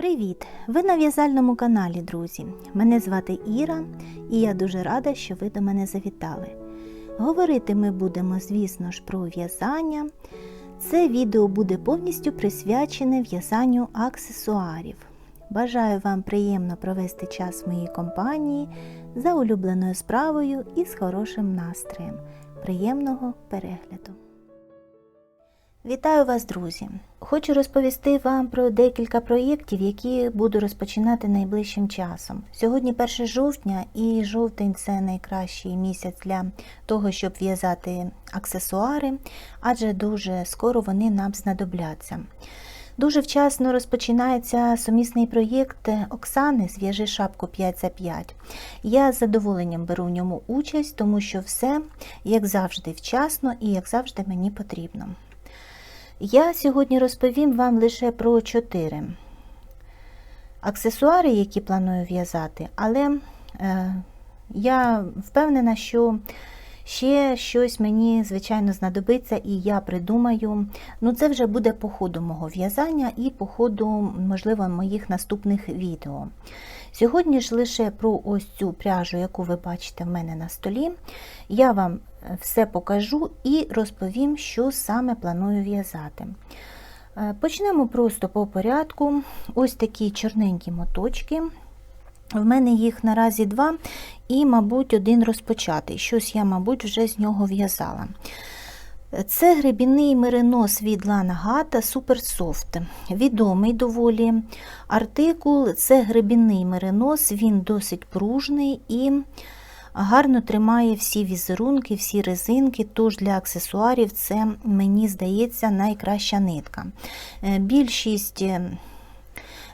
Привіт! Ви на в'язальному каналі, друзі. Мене звати Іра, і я дуже рада, що ви до мене завітали. Говорити ми будемо, звісно ж, про в'язання. Це відео буде повністю присвячене в'язанню аксесуарів. Бажаю вам приємно провести час в моїй компанії за улюбленою справою і з хорошим настроєм. Приємного перегляду! Вітаю вас, друзі! Хочу розповісти вам про декілька проєктів, які буду розпочинати найближчим часом. Сьогодні 1 жовтня, і жовтень це найкращий місяць для того, щоб в'язати аксесуари, адже дуже скоро вони нам знадобляться. Дуже вчасно розпочинається сумісний проєкт Оксани Зв'яжи шапку 5 за 5. Я з задоволенням беру в ньому участь, тому що все, як завжди, вчасно і як завжди мені потрібно. Я сьогодні розповім вам лише про чотири аксесуари, які планую в'язати, але е, я впевнена, що ще щось мені, звичайно, знадобиться, і я придумаю. Ну, це вже буде по ходу мого в'язання і по ходу, можливо, моїх наступних відео. Сьогодні ж лише про ось цю пряжу, яку ви бачите в мене на столі, я вам все покажу і розповім, що саме планую в'язати. Почнемо просто по порядку. Ось такі чорненькі моточки. В мене їх наразі два, і, мабуть, один розпочатий. Щось я, мабуть, вже з нього в'язала. Це гребінний меринос від Gata Super Soft. Відомий доволі артикул. Це гребінний меринос, він досить пружний і гарно тримає всі візерунки, всі резинки, тож для аксесуарів це, мені здається, найкраща нитка. Більшість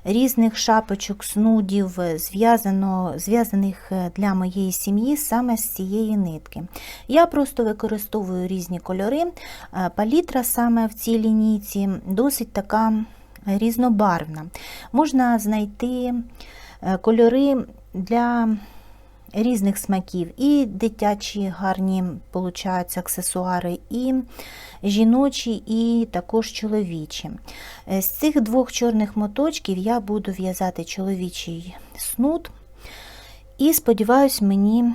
різних шапочок, снудів, зв'язано, зв'язаних для моєї сім'ї саме з цієї нитки. Я просто використовую різні кольори. Палітра саме в цій лінійці досить така різнобарвна. Можна знайти кольори для різних смаків, і дитячі гарні получаються аксесуари, і жіночі, і також чоловічі. З цих двох чорних моточків я буду в'язати чоловічий снуд, і сподіваюсь, мені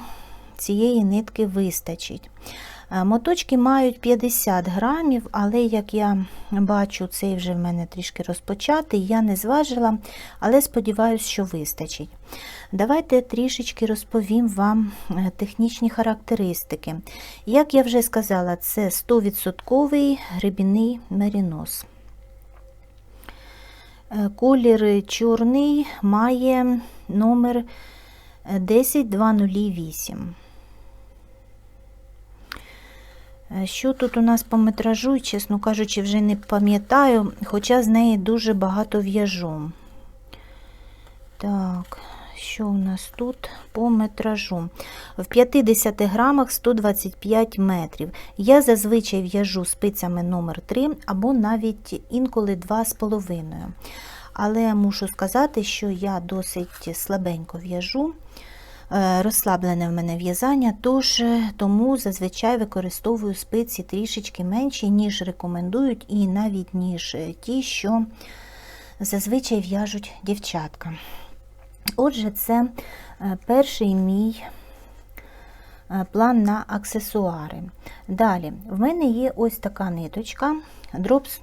цієї нитки вистачить. Моточки мають 50 грамів, але, як я бачу, цей вже в мене трішки розпочатий, я не зважила, але сподіваюся, що вистачить. Давайте трішечки розповім вам технічні характеристики. Як я вже сказала, це 100% гребінний мерінос. Колір чорний має номер 10208. Що тут у нас по метражу, чесно кажучи, вже не пам'ятаю, хоча з неї дуже багато в'яжу. Так, що у нас тут по метражу? В 50 грамах 125 метрів. Я зазвичай в'яжу спицями номер 3 або навіть інколи 2,5. Але мушу сказати, що я досить слабенько в'яжу. Розслаблене в мене в'язання, тож тому зазвичай використовую спиці трішечки менші, ніж рекомендують, і навіть ніж ті, що зазвичай в'яжуть дівчатка. Отже, це перший мій план на аксесуари. Далі, в мене є ось така ниточка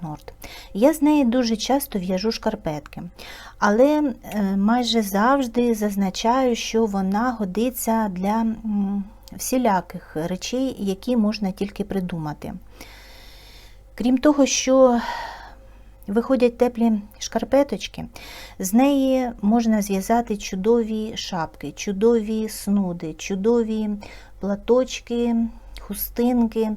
Nord. Я з неї дуже часто в'яжу шкарпетки, але майже завжди зазначаю, що вона годиться для всіляких речей, які можна тільки придумати. Крім того, що Виходять теплі шкарпеточки, з неї можна зв'язати чудові шапки, чудові снуди, чудові платочки, хустинки.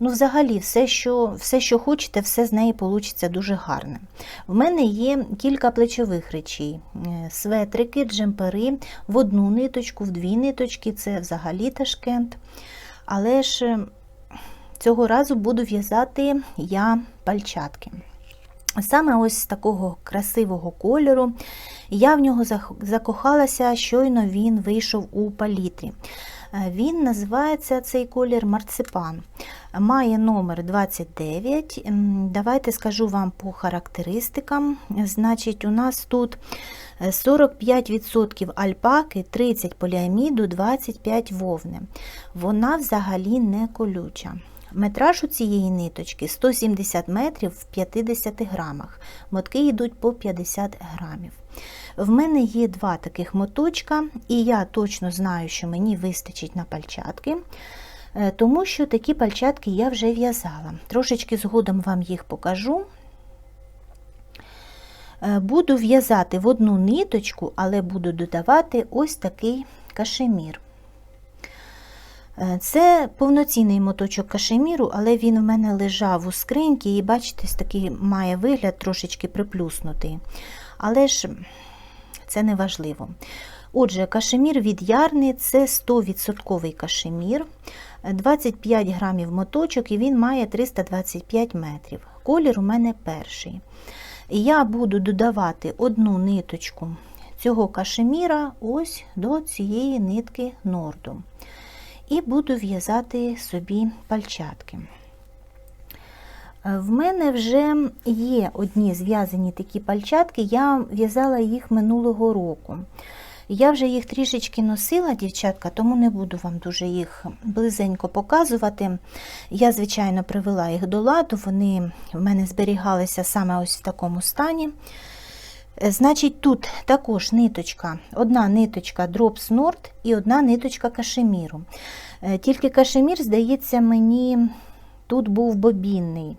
Ну, взагалі, все, що все, що хочете, все з неї вийде дуже гарне. В мене є кілька плечових речей: светрики, джемпери в одну ниточку, в дві ниточки це взагалі ташкент. Але ж цього разу буду в'язати я пальчатки. Саме ось такого красивого кольору. Я в нього закохалася, щойно він вийшов у палітрі. Е, Він називається цей колір марципан. Має номер 29. Давайте скажу вам по характеристикам. Значить, у нас тут е, 45% альпаки, 30 поліаміду, 25 вовни. Вона взагалі не колюча. Метраж у цієї ниточки 170 метрів в 50 грамах. Мотки йдуть по 50 грамів. В мене є два таких моточка, і я точно знаю, що мені вистачить на пальчатки, е, тому що такі пальчатки я вже в'язала. Трошечки згодом вам їх покажу. Е, Буду в'язати в одну ниточку, але буду додавати ось такий кашемір. Е, Це повноцінний моточок кашеміру, але він в мене лежав у скриньці і, бачите, такий має вигляд трошечки приплюснутий. Але ж це не важливо. Отже, кашемір від ярни це 100% кашемір, 25 грамів моточок і він має 325 метрів. Колір у мене перший. Я буду додавати одну ниточку цього кашеміра ось до цієї нитки норду. І буду в'язати собі пальчатки. Е, В мене вже є одні зв'язані такі пальчатки, я в'язала їх минулого року. Я вже їх трішечки носила, дівчатка, тому не буду вам дуже їх близенько показувати. Я, звичайно, привела їх до ладу, вони в мене зберігалися саме ось в такому стані. Е, Значить, тут також ниточка, одна ниточка Drops Nord і одна ниточка кашеміру. Е, Тільки кашемір, здається, мені тут був бобінний.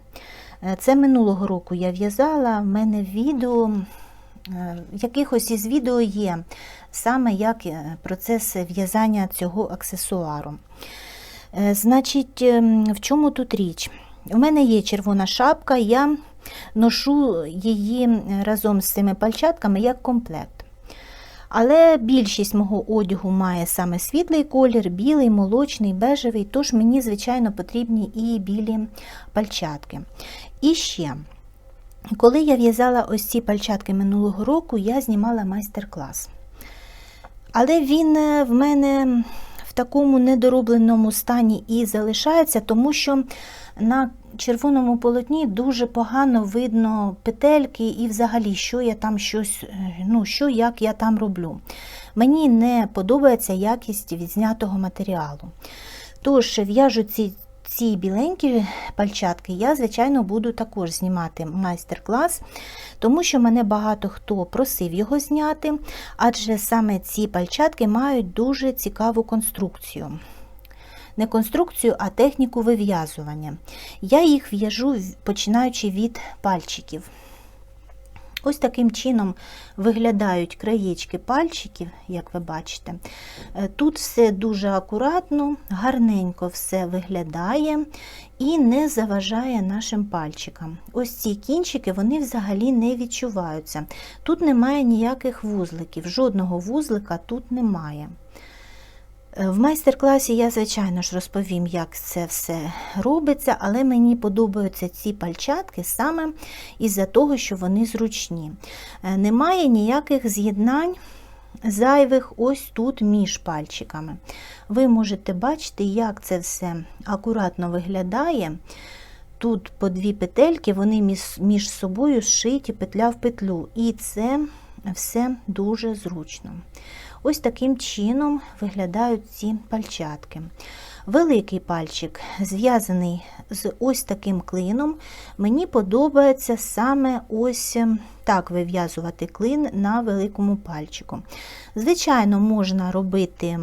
Е, Це минулого року я в'язала, в мене відео, якихось із відео є, саме як процес в'язання цього аксесуару. Значить, ем, в чому тут річ? У мене є червона шапка, я ношу її разом з цими пальчатками як комплект. Але більшість мого одягу має саме світлий колір, білий, молочний, бежевий, тож мені, звичайно, потрібні і білі пальчатки. І ще, коли я в'язала ось ці пальчатки минулого року, я знімала майстер-клас. Але він е, в мене в такому недоробленому стані і залишається, тому що на червоному полотні дуже погано видно петельки і взагалі, що я там щось, е, ну, що як я там роблю. Мені не подобається якість відзнятого матеріалу. Тож в'яжу ці, ці біленькі пальчатки, я, звичайно, буду також знімати майстер-клас, тому що мене багато хто просив його зняти, адже саме ці пальчатки мають дуже цікаву конструкцію. Не конструкцію, а техніку вив'язування. Я їх в'яжу починаючи від пальчиків. Ось таким чином виглядають краєчки пальчиків, як ви бачите. Е, Тут все дуже акуратно, гарненько все виглядає і не заважає нашим пальчикам. Ось ці кінчики вони взагалі не відчуваються. Тут немає ніяких вузликів, жодного вузлика тут немає. Е, В майстер-класі я, звичайно ж, розповім, як це все робиться, але мені подобаються ці пальчатки саме із-за того, що вони зручні. Е, Немає ніяких з'єднань зайвих ось тут між пальчиками. Ви можете бачити, як це все акуратно виглядає. Тут по дві петельки, вони між, собою зшиті петля в петлю. І це все дуже зручно. Ось таким чином виглядають ці пальчатки. Великий пальчик зв'язаний з ось таким клином. Мені подобається саме ось так вив'язувати клин на великому пальчику. Звичайно, можна робити.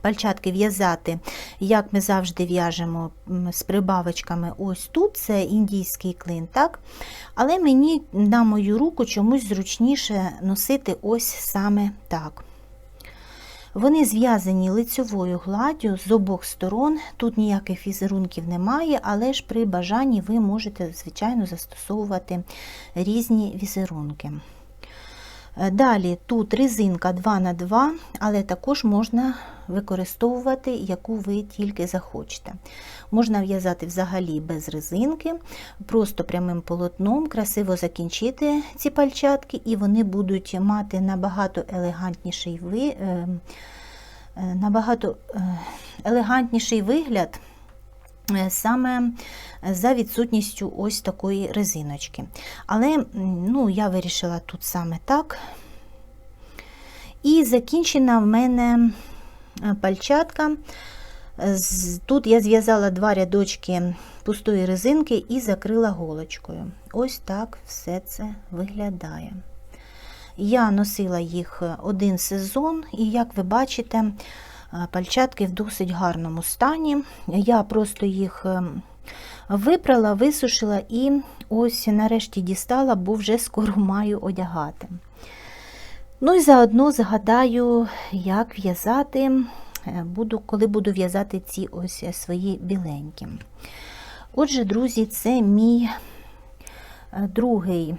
Пальчатки в'язати, як ми завжди в'яжемо з прибавочками ось тут, це індійський клин, так? Але мені на мою руку чомусь зручніше носити ось саме так. Вони зв'язані лицьовою гладдю з обох сторон. Тут ніяких візерунків немає, але ж при бажанні ви можете, звичайно, застосовувати різні візерунки. Е, Далі тут резинка 2х2, але також можна використовувати, яку ви тільки захочете. Можна в'язати взагалі без резинки, просто прямим полотном, красиво закінчити ці пальчатки, і вони будуть мати набагато елегантніший ви- е, е, набагато е, елегантніший вигляд. Е, Саме за відсутністю ось такої резиночки. Але ну, я вирішила тут саме так. І закінчена в мене е, пальчатка. Тут я зв'язала два рядочки пустої резинки і закрила голочкою. Ось так все це виглядає. Я носила їх один сезон, і як ви бачите, е, пальчатки в досить гарному стані. Я просто їх ем, випрала, висушила і ось нарешті дістала, бо вже скоро маю одягати. Ну і заодно згадаю, як в'язати, е, буду, коли буду в'язати ці ось е, свої біленькі. Отже, друзі, це мій е, другий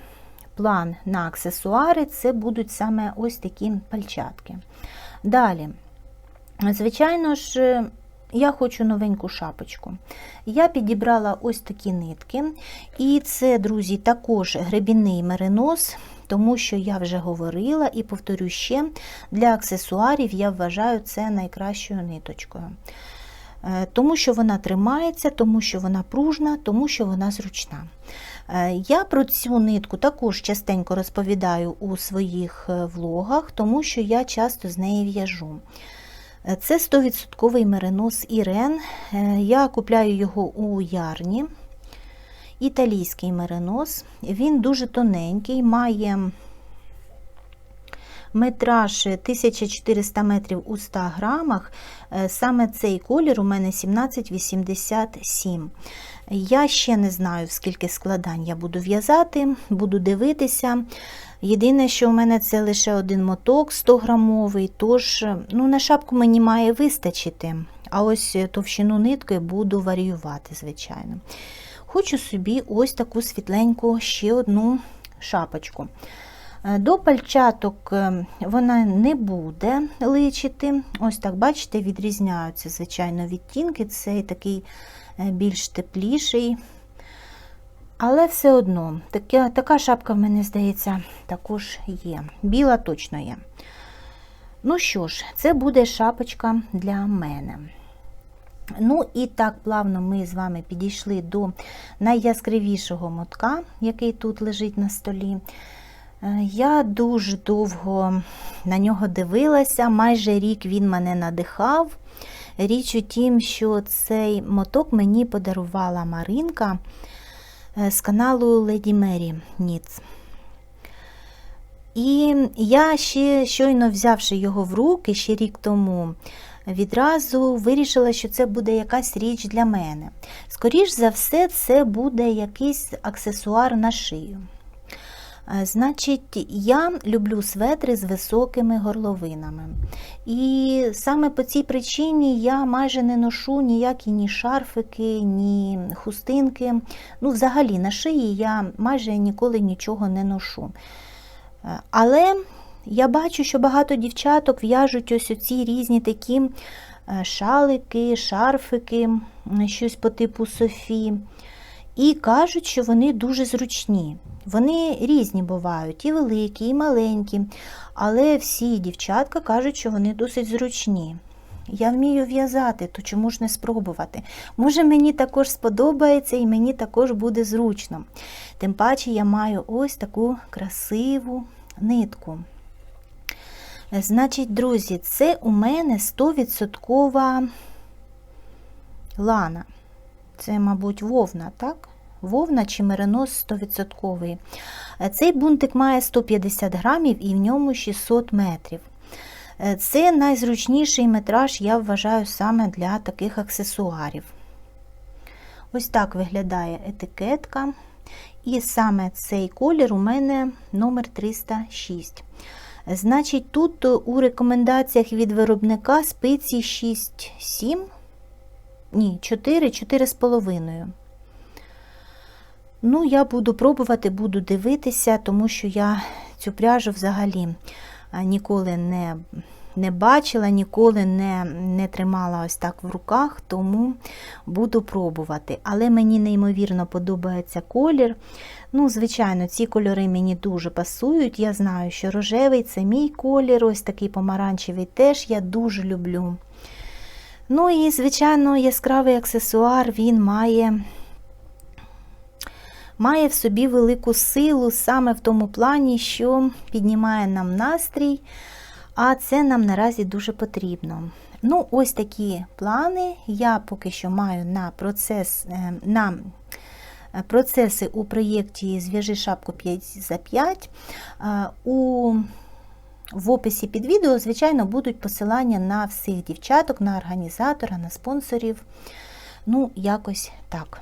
план на аксесуари, це будуть саме ось такі пальчатки. Далі, звичайно ж, е, я хочу новеньку шапочку. Я підібрала ось такі нитки. І це, друзі, також гребінний меринос, тому що я вже говорила і повторю ще, для аксесуарів я вважаю це найкращою ниточкою. Е, Тому що вона тримається, тому що вона пружна, тому що вона зручна. Е, Я про цю нитку також частенько розповідаю у своїх влогах, тому що я часто з неї в'яжу. Е, Це 100% меринос Ірен. Е, Я купляю його у ярні. Італійський меринос. Він дуже тоненький, має метраж 1400 метрів у 100 грамах. Е, Саме цей колір у мене 1787. Я ще не знаю, скільки складань я буду в'язати, буду дивитися. Єдине, що у мене це лише один моток 100 грамовий, тож ну, на шапку мені має вистачити, а ось товщину нитки буду варіювати, звичайно. Хочу собі ось таку світленьку ще одну шапочку. Е, До пальчаток е, вона не буде личити. Ось так, бачите, відрізняються, звичайно, відтінки. Цей такий е, більш тепліший. Але все одно, така, така шапка, в мене здається, також є. Біла точно є. Ну що ж, це буде шапочка для мене. Ну і так плавно ми з вами підійшли до найяскравішого мотка, який тут лежить на столі. Е, Я дуже довго на нього дивилася, майже рік він мене надихав. Річ у тім, що цей моток мені подарувала Маринка з каналу Леді Мері Ніц. І я ще щойно взявши його в руки ще рік тому, відразу вирішила, що це буде якась річ для мене. Скоріш за все, це буде якийсь аксесуар на шию. Е, Значить, я люблю светри з високими горловинами. І саме по цій причині я майже не ношу ніякі ні шарфики, ні хустинки. Ну, взагалі, на шиї я майже ніколи нічого не ношу. Е, Але я бачу, що багато дівчаток в'яжуть ось оці різні такі е, шалики, шарфики, щось по типу Софі. І кажуть, що вони дуже зручні. Вони різні бувають, і великі, і маленькі. Але всі дівчатка кажуть, що вони досить зручні. Я вмію в'язати, то чому ж не спробувати? Може, мені також сподобається і мені також буде зручно. Тим паче я маю ось таку красиву нитку. Значить, друзі, це у мене 100% лана. Це, мабуть, вовна, так? Вовна чи меринос 100%. Цей бунтик має 150 грамів і в ньому 600 метрів. Це найзручніший метраж, я вважаю, саме для таких аксесуарів. Ось так виглядає етикетка. І саме цей колір у мене номер 306. Значить, тут у рекомендаціях від виробника спиці 6-7, ні, 4, 4,5. Ну, я буду пробувати, буду дивитися, тому що я цю пряжу взагалі ніколи не не бачила, ніколи не, не тримала ось так в руках, тому буду пробувати. Але мені неймовірно подобається колір. Ну, Звичайно, ці кольори мені дуже пасують. Я знаю, що рожевий це мій колір, ось такий помаранчевий теж я дуже люблю. Ну і, звичайно, яскравий аксесуар він має має в собі велику силу саме в тому плані, що піднімає нам настрій, а це нам наразі дуже потрібно. Ну, ось такі плани я поки що маю на процес, е, на процеси у проєкті Зв'яжи шапку 5 за 5. У в описі під відео, звичайно, будуть посилання на всіх дівчаток, на організатора, на спонсорів. Ну, якось так.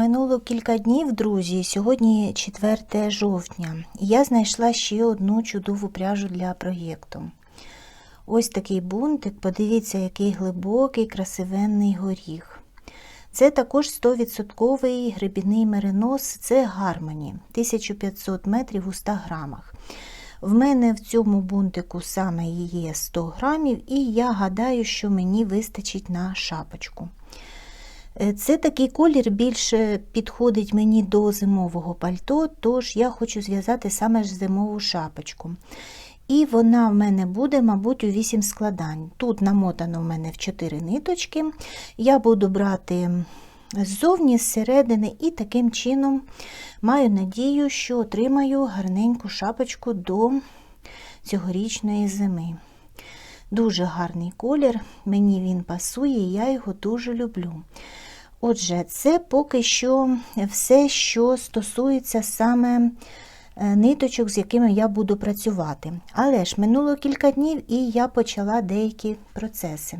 Минуло кілька днів, друзі, сьогодні 4 жовтня, і я знайшла ще одну чудову пряжу для проєкту. Ось такий бунтик, подивіться, який глибокий, красивенний горіх. Це також 100% грибіний меринос, це гармоні, 1500 метрів у 100 грамах. В мене в цьому бунтику саме є 100 грамів, і я гадаю, що мені вистачить на шапочку. Е, це такий колір більше підходить мені до зимового пальто, тож я хочу зв'язати саме ж зимову шапочку. І вона в мене буде, мабуть, у 8 складань. Тут намотано в мене в 4 ниточки. Я буду брати ззовні, зсередини, і таким чином маю надію, що отримаю гарненьку шапочку до цьогорічної зими. Дуже гарний колір, мені він пасує, я його дуже люблю. Отже, це поки що все, що стосується саме е, ниточок, з якими я буду працювати. Але ж минуло кілька днів і я почала деякі процеси.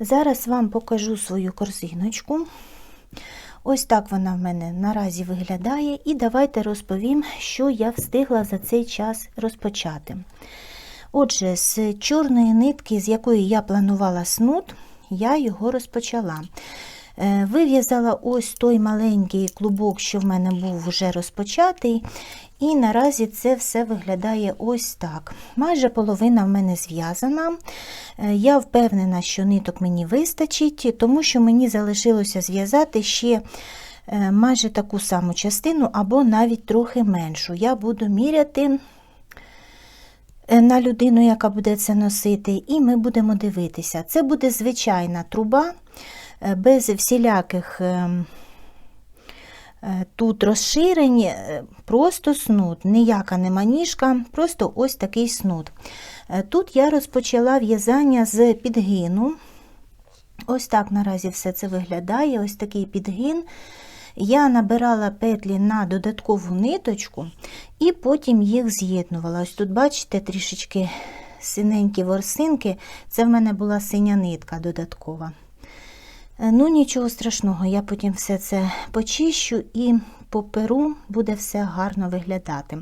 Зараз вам покажу свою корзиночку. Ось так вона в мене наразі виглядає, і давайте розповім, що я встигла за цей час розпочати. Отже, з чорної нитки, з якої я планувала снуд, я його розпочала. Е, вив'язала ось той маленький клубок, що в мене був вже розпочатий, і наразі це все виглядає ось так. Майже половина в мене зв'язана. Е, я впевнена, що ниток мені вистачить, тому що мені залишилося зв'язати ще е, майже таку саму частину, або навіть трохи меншу. Я буду міряти. На людину, яка буде це носити, і ми будемо дивитися. Це буде звичайна труба, Е, без всіляких е, е, тут розширень, просто снуд, ніяка не маніжка, просто ось такий снуд. Тут я розпочала в'язання з підгину. Ось так наразі все це виглядає, ось такий підгин. Я набирала петлі на додаткову ниточку і потім їх з'єднувала. Ось тут, бачите, трішечки синенькі ворсинки, це в мене була синя нитка додаткова. Е, ну, нічого страшного, я потім все це почищу і по перу буде все гарно виглядати.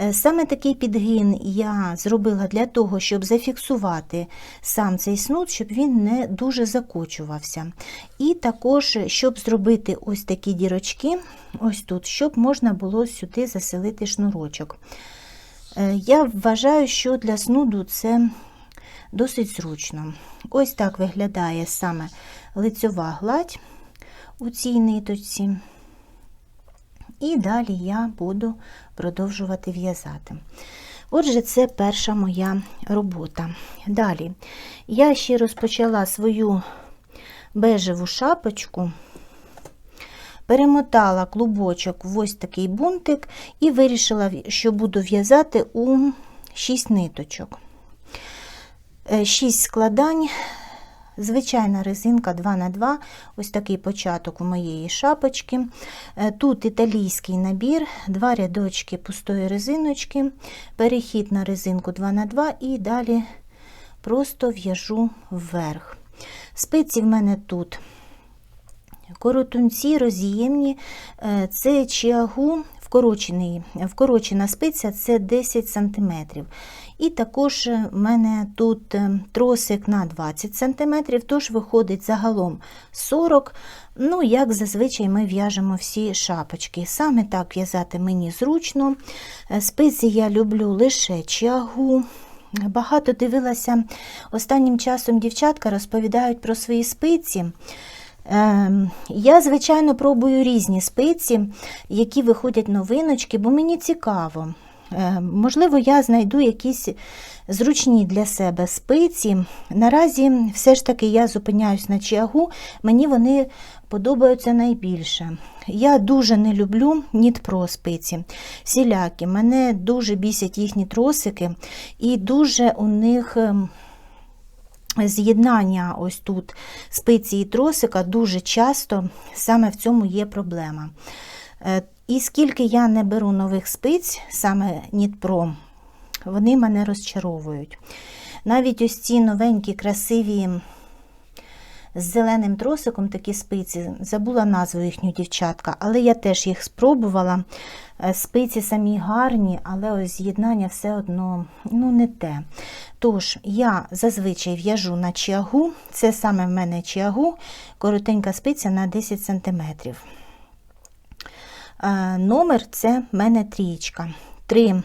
Е, Саме такий підгин я зробила для того, щоб зафіксувати сам цей снуд, щоб він не дуже закочувався. І також, щоб зробити ось такі дірочки, ось тут, щоб можна було сюди заселити шнурочок. Е, Я вважаю, що для снуду це досить зручно. Ось так виглядає саме лицьова гладь у цій ниточці. І далі я буду продовжувати в'язати. Отже, це перша моя робота. Далі я ще розпочала свою бежеву шапочку, перемотала клубочок в ось такий бунтик і вирішила, що буду в'язати у 6 ниточок. 6 складань, звичайна резинка 2х2, ось такий початок у моєї шапочки. Е, Тут італійський набір, два рядочки пустої резиночки, перехід на резинку 2х2 і далі просто в'яжу вверх. Спиці в мене тут коротунці роз'ємні, е, це чиагу вкорочена спиця це 10 см. І також в мене тут е, тросик на 20 см, тож виходить загалом 40 Ну, як зазвичай ми в'яжемо всі шапочки. Саме так в'язати мені зручно. Е, Спиці я люблю лише чагу. Багато дивилася останнім часом дівчатка розповідають про свої спиці. Ем, Я, звичайно, пробую різні спиці, які виходять новиночки, бо мені цікаво. Е, Можливо, я знайду якісь зручні для себе спиці. Наразі все ж таки я зупиняюсь на чиагу, мені вони подобаються найбільше. Я дуже не люблю нітпро спиці. Сілякі, мене дуже бісять їхні тросики, і дуже у них. ем, З'єднання ось тут спиці і тросика дуже часто саме в цьому є проблема. І скільки я не беру нових спиць, саме Нітпро, вони мене розчаровують. Навіть ось ці новенькі, красиві з зеленим тросиком такі спиці, забула назву їхню дівчатка, але я теж їх спробувала. Е, Спиці самі гарні, але ось з'єднання все одно ну, не те. Тож, я зазвичай в'яжу на чиагу, це саме в мене чиагу, коротенька спиця на 10 см. Номер це в мене трієчка. Три,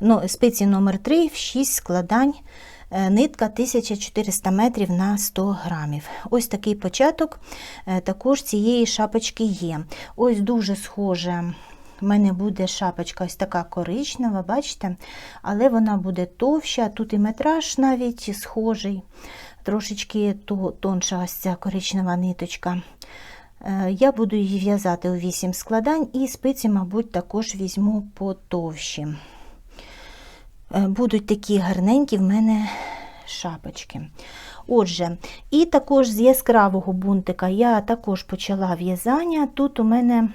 ну, спиці номер 3 в 6 складань. Е, Нитка 1400 метрів на 100 грамів. Ось такий початок е, також цієї шапочки є. Ось дуже схоже. У мене буде шапочка ось така коричнева, бачите? Але вона буде товща, тут і метраж навіть схожий, трошечки тонша ось ця коричнева ниточка. Е, Я буду її в'язати у 8 складань, і спиці, мабуть, також візьму потовщі. Е, Будуть такі гарненькі в мене шапочки. Отже, і також з яскравого бунтика я також почала в'язання. Тут у мене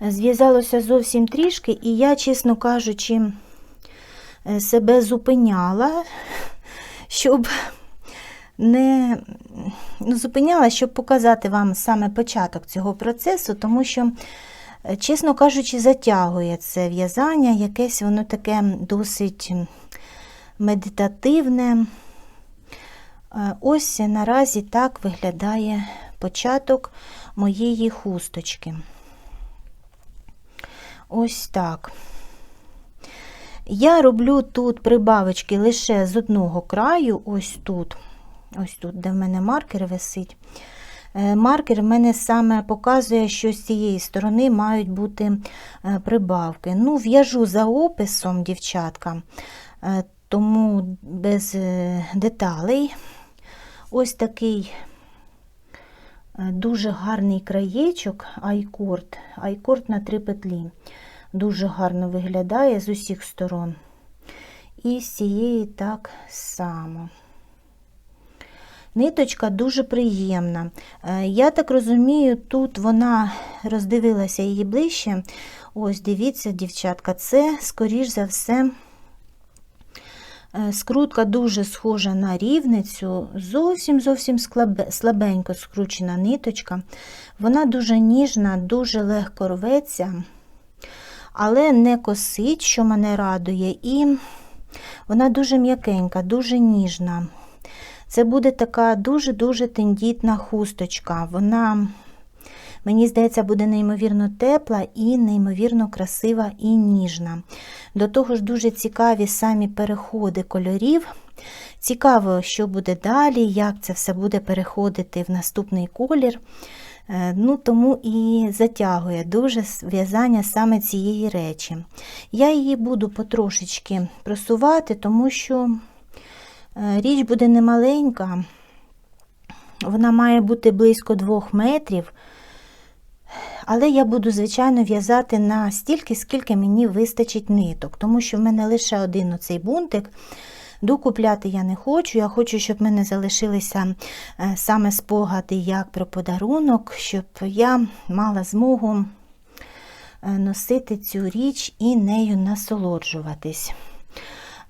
зв'язалося зовсім трішки, і я, чесно кажучи, е, себе зупиняла, щоб не ну, зупиняла, щоб показати вам саме початок цього процесу, тому що, е, чесно кажучи, затягує це в'язання, якесь воно таке досить медитативне. Е, Ось наразі так виглядає початок моєї хусточки. Ось так. Я роблю тут прибавочки лише з одного краю, ось тут, ось тут, де в мене маркер висить. Е, Маркер в мене саме показує, що з цієї сторони мають бути е, прибавки. Ну, в'яжу за описом, дівчатка, е, тому без деталей. Ось такий дуже гарний краєчок, айкорд, айкорд на три петлі. Дуже гарно виглядає з усіх сторон. І з цієї так само. Ниточка дуже приємна. Я так розумію, тут вона роздивилася її ближче. Ось, дивіться, дівчатка, це, скоріш за все, скрутка дуже схожа на рівницю, зовсім-зовсім слабенько скручена ниточка. Вона дуже ніжна, дуже легко рветься. але не косить, що мене радує, і вона дуже м'якенька, дуже ніжна. Це буде така дуже-дуже тендітна хусточка. Вона, мені здається, буде неймовірно тепла і неймовірно красива і ніжна. До того ж, дуже цікаві самі переходи кольорів. Цікаво, що буде далі, як це все буде переходити в наступний колір. Е, Ну, Тому і затягує дуже в'язання саме цієї речі. Я її буду потрошечки просувати, тому що річ буде немаленька, вона має бути близько 2 метрів. Але я буду, звичайно, в'язати на стільки, скільки мені вистачить ниток, тому що в мене лише один оцей бунтик. Докупляти я не хочу. Я хочу, щоб в мене залишилися е, саме спогади як про подарунок, щоб я мала змогу е, носити цю річ і нею насолоджуватись.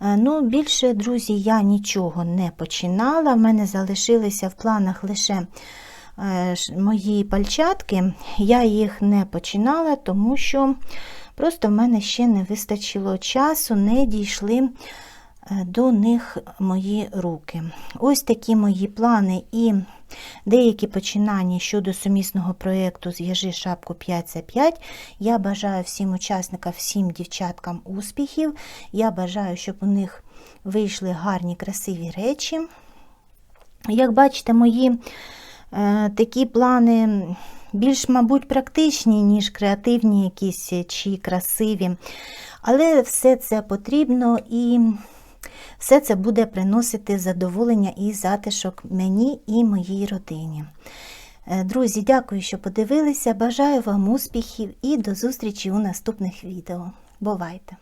Е, Ну, Більше, друзі, я нічого не починала. В мене залишилися в планах лише мої пальчатки. Я їх не починала, тому що просто в мене ще не вистачило часу, не дійшли до них мої руки. Ось такі мої плани і деякі починання щодо сумісного проєкту Зв'яжи шапку 5 за 5. Я бажаю всім учасникам, всім дівчаткам успіхів. Я бажаю, щоб у них вийшли гарні, красиві речі. Як бачите, мої е, такі плани більш, мабуть, практичні, ніж креативні якісь чи красиві. Але все це потрібно і все це буде приносити задоволення і затишок мені і моїй родині. Е, Друзі, дякую, що подивилися. Бажаю вам успіхів і до зустрічі у наступних відео. Бувайте!